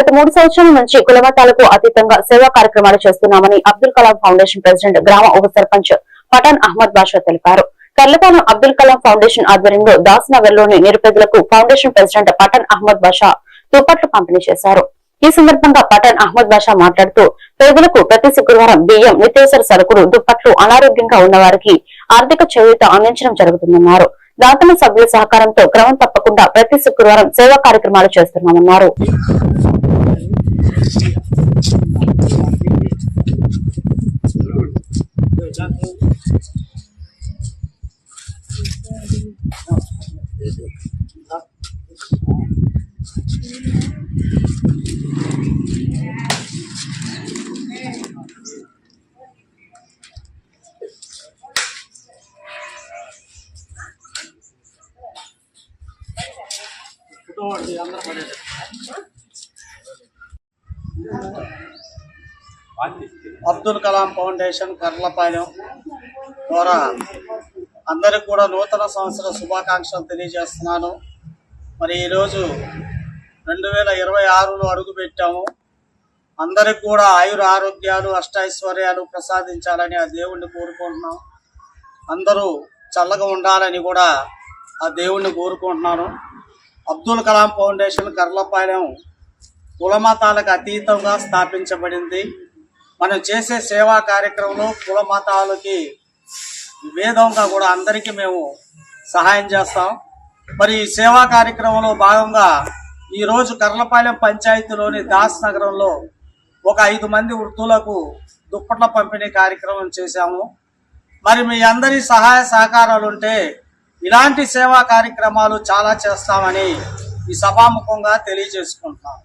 గత మూడు సంవత్సరాల నుంచి కులమతాలకు అతీతంగా సేవా కార్యక్రమాలు చేస్తున్నామని అబ్దుల్ కలాం ఫౌండేషన్ ప్రెసిడెంట్ గ్రామ ఉప సర్పంచ్ పఠాన్ అహ్మద్ బాషా తెలిపారు. కర్లపాలెం అబ్దుల్ కలాం ఫౌండేషన్ ఆధ్వర్యంలో దాస్లోని నిరుపేదలకు ఫౌండేషన్ ప్రెసిడెంట్ పఠాన్ అహ్మద్ బాషా దుప్పట్లు పంపిణీ చేశారు. ఈ సందర్భంగా పఠాన్ అహ్మద్ బాషా మాట్లాడుతూ పేదలకు ప్రతి శుక్రవారం బియ్యం నిత్యావసర సరుకులు దుప్పట్లు అనారోగ్యంగా ఉన్న వారికి ఆర్థిక చేయూత అందించడం జరుగుతుందన్నారు. దాతల సభ్యుల సహకారంతో క్రమం తప్పకుండా ప్రతి శుక్రవారం సేవా కార్యక్రమాలు చేస్తున్నామన్నారు. అందరూ పడేది అబ్దుల్ కలాం ఫౌండేషన్ కర్లపాలెం ద్వారా అందరికి కూడా నూతన సంవత్సర శుభాకాంక్షలు తెలియజేస్తున్నాను. మరి ఈరోజు రెండు వేల ఇరవై ఆరులో అడుగుపెట్టాము అందరికి కూడా ఆయుర ఆరోగ్యాలు అష్టైశ్వర్యాలు ప్రసాదించాలని ఆ దేవుణ్ణి కోరుకుంటున్నాం. అందరూ చల్లగా ఉండాలని కూడా ఆ దేవుణ్ణి కోరుకుంటున్నాను. అబ్దుల్ కలాం ఫౌండేషన్ కర్లపాలెం కులమతాలకు అతీతంగా స్థాపించబడింది. మనం చేసే సేవా కార్యక్రమంలో కుల మతాలకి విభేదంగా కూడా అందరికీ మేము సహాయం చేస్తాం. మరి ఈ సేవా కార్యక్రమంలో భాగంగా ఈరోజు కర్లపాలెం పంచాయతీలోని దాస్ నగరంలో ఒక ఐదు మంది వృద్ధులకు దుప్పట్ల పంపిణీ కార్యక్రమం చేశాము. మరి మీ అందరి సహాయ సహకారాలు ఉంటే ఇలాంటి సేవా కార్యక్రమాలు చాలా చేస్తామని ఈ సభాముఖంగా తెలియజేసుకుంటున్నాం.